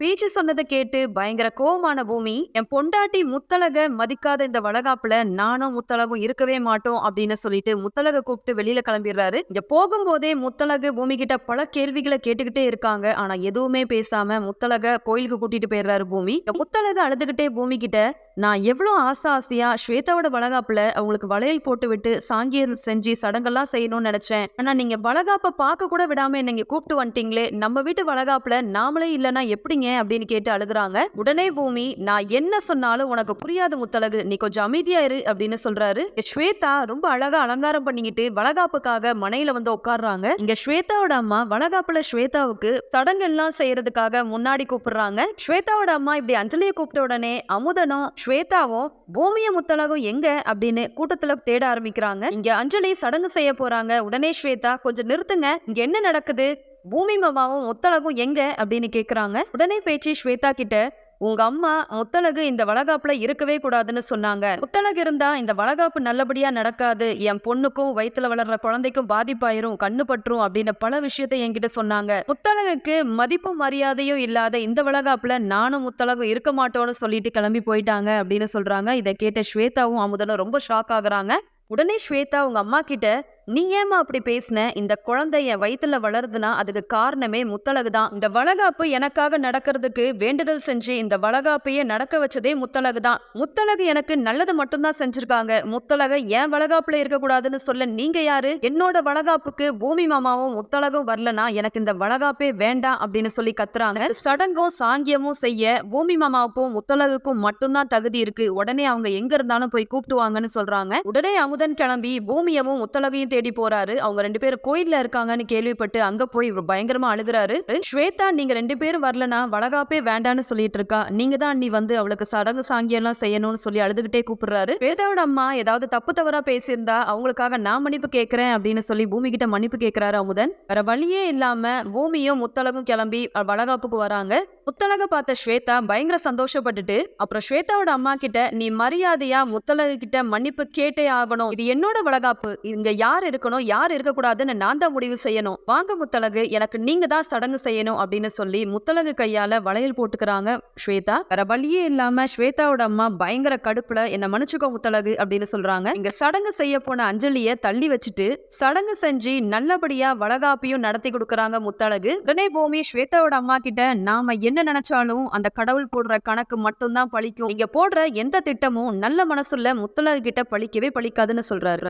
பேச்சு சொன்னதை கேட்டு பயங்கர கோவமான பூமி என் பொண்டாட்டி முத்தலக மதிக்காத இந்த வளகாப்புல நானும் முத்தலகும் இருக்கவே மாட்டோம் அப்படின்னு சொல்லிட்டு முத்தலக கூப்பிட்டு வெளியில கிளம்பிடுறாரு. இங்க போகும்போதே முத்தலகு பூமி கிட்ட பல கேள்விகளை கேட்டுக்கிட்டே இருக்காங்க. ஆனா எதுவுமே பேசாம முத்தலக கோயிலுக்கு கூட்டிட்டு போயிடுறாரு பூமி. முத்தலக அழுதுகிட்டே பூமி கிட்ட நான் எவ்வளோ ஆசை ஆசையா ஸ்வேதாவோட வளகாப்புல அவங்களுக்கு வளையல் போட்டு விட்டு சாங்கியம் செஞ்சு சடங்கெல்லாம் செய்யணும்னு நினைச்சேன். ஆனா நீங்க வளகாப்ப பார்க்க கூட விடாம என்னங்க கூப்பிட்டு வந்துட்டீங்களே. நம்ம வீட்டு வளகாப்புல நாமளே இல்லைன்னா எப்படிங்க அப்படின்னு கேட்டு அழுகுறாங்க. உடனே பூமி நான் என்ன சொன்னாலும் உனக்கு புரியாது முத்தழகு நீ கொஞ்சம் அமைதியா இரு அப்படின்னு சொல்றாரு. ஸ்வேதா ரொம்ப அழகா அலங்காரம் பண்ணிக்கிட்டு வளகாப்புக்காக மனையில வந்து உட்கார்றாங்க. இங்க ஸ்வேதாவோட அம்மா வளகாப்புல ஸ்வேதாவுக்கு சடங்கெல்லாம் செய்யறதுக்காக முன்னாடி கூப்பிடுறாங்க. ஸ்வேதாவோட அம்மா இப்படி அஞ்சலியை கூப்பிட்ட உடனே அமுதனும் ஸ்வேதாவும் பூமிய முத்தழகும் எங்க? அப்படின்னு கூட்டத்துல தேட ஆரம்பிக்கிறாங்க. இங்க அஞ்சலி சடங்கு செய்ய போறாங்க. உடனே ஸ்வேதா கொஞ்சம் நிறுத்துங்க. இங்க என்ன நடக்குது? பூமி மாமாவும் முத்தழகும் எங்க? அப்படின்னு கேட்குறாங்க உடனே பேச்சு ஸ்வேதா கிட்ட உங்க அம்மா முத்தழகு இந்த வளகாப்புல இருக்கவே கூடாதுன்னு சொன்னாங்க. முத்தழகு இருந்தா இந்த வளகாப்பு நல்லபடியா நடக்காது. என் பொண்ணுக்கும் வயிற்றுல வளர்ற குழந்தைக்கும் பாதிப்பாயிரும் கண்ணு பற்றும் அப்படின்னு பல விஷயத்த என்கிட்ட சொன்னாங்க. முத்தழகுக்கு மதிப்பும் மரியாதையும் இல்லாத இந்த வளகாப்புல நானும் முத்தழகும் இருக்க மாட்டோம்னு சொல்லிட்டு கிளம்பி போயிட்டாங்க அப்படின்னு சொல்றாங்க. இதை கேட்ட ஸ்வேதாவும் அமுதனும் ரொம்ப ஷாக் ஆகுறாங்க. உடனே ஸ்வேதா உங்க அம்மா கிட்ட நீ ஏமா அப்படி பேசின? இந்த குழந்தை என் வயித்துல வளருதுன்னா அதுக்கு காரணமே முத்தழகு தான். இந்த வளகாப்பு எனக்காக நடக்கிறதுக்கு வேண்டுதல் செஞ்சு இந்த வளகாப்பையே நடக்க வச்சதே முத்தழகு தான். முத்தழகு எனக்கு நல்லது மட்டும்தான் செஞ்சிருக்காங்க. முத்தழக என் வளகாப்புல இருக்கக்கூடாதுன்னு சொல்ல நீங்க யாரு? என்னோட வளகாப்புக்கு பூமி மாமாவும் முத்தழகும் வரலனா எனக்கு இந்த வளகாப்பே வேண்டாம் அப்படின்னு சொல்லி கத்துறாங்க. சடங்கும் சாங்கியமும் செய்ய பூமி மாமாவுக்கும் முத்தழகுக்கும் மட்டும்தான் தகுதி இருக்கு. உடனே அவங்க எங்க இருந்தாலும் போய் கூப்பிட்டுவாங்கன்னு சொல்றாங்க. உடனே அமுதன் கிளம்பி பூமியவும் முத்தழகையும் தேடி போறாரு. அவங்க ரெண்டு பேரும் கோயில்ல இருக்காங்கன்னு கேள்விப்பட்டு அங்க போய் இவர் பயங்கரமா அழுகுறாரு. ஸ்வேதா நீங்க ரெண்டு பேரும் வரலனா வளகாப்பே வேண்டான்னு சொல்லிட்டு இருக்கா. நீங்க தான் நீ வந்து அவளுக்கு சடங்கு சாங்கியெல்லாம் செய்யணும்னு சொல்லி அழுதுகிட்டே கூப்பிடுறாரு. ஸ்வேதாவோட அம்மா ஏதாவது தப்பு தவறா பேசியிருந்தா அவங்களுக்காக நான் மன்னிப்பு கேட்கிறேன் அப்படின்னு சொல்லி பூமி கிட்ட மன்னிப்பு கேட்கிறாரு அமுதன். வேற வழியே இல்லாம பூமியும் முத்தலகும் கிளம்பி வளகாப்புக்கு வராங்க. முத்தழக பார்த்த ஸ்வேதா பயங்கர சந்தோஷப்பட்டுட்டு அப்புறம் ஸ்வேதாவோட அம்மா கிட்ட நீ மரியாதையா முத்தழகு கிட்ட மன்னிப்பு கேட்டே ஆகணும். இது என்னோட வளகாப்பு. இங்க யார் இருக்கணும் யார் இருக்கக்கூடாதுன்னு நான் தான் முடிவு செய்யணும். வாங்க முத்தலகு எனக்கு நீங்க தான் சடங்கு செய்யணும் அப்படின்னு சொல்லி முத்தலகு கையால வளையல் போட்டுக்கிறாங்க ஸ்வேதா. வேற வழியே இல்லாம ஸ்வேதாவோட அம்மா பயங்கர கடுப்புல என்ன மன்னிச்சுக்கோ முத்தலகு அப்படின்னு சொல்றாங்க. இங்க சடங்கு செய்ய போன அஞ்சலிய தள்ளி வச்சுட்டு சடங்கு செஞ்சு நல்லபடியா வளகாப்பியும் நடத்தி கொடுக்கறாங்க முத்தழகு. உடனே பூமி ஸ்வேதாவோட அம்மா கிட்ட நாம என்ன நினைச்சாலும் அந்த கடவுள் போடுற கணக்கு மட்டும்தான் பழிக்கும். இங்க போடுற எந்த திட்டமும் நல்ல மனசுல முத்தழகு கிட்ட பழிக்கவே பழிக்காதுன்னு சொல்றாரு.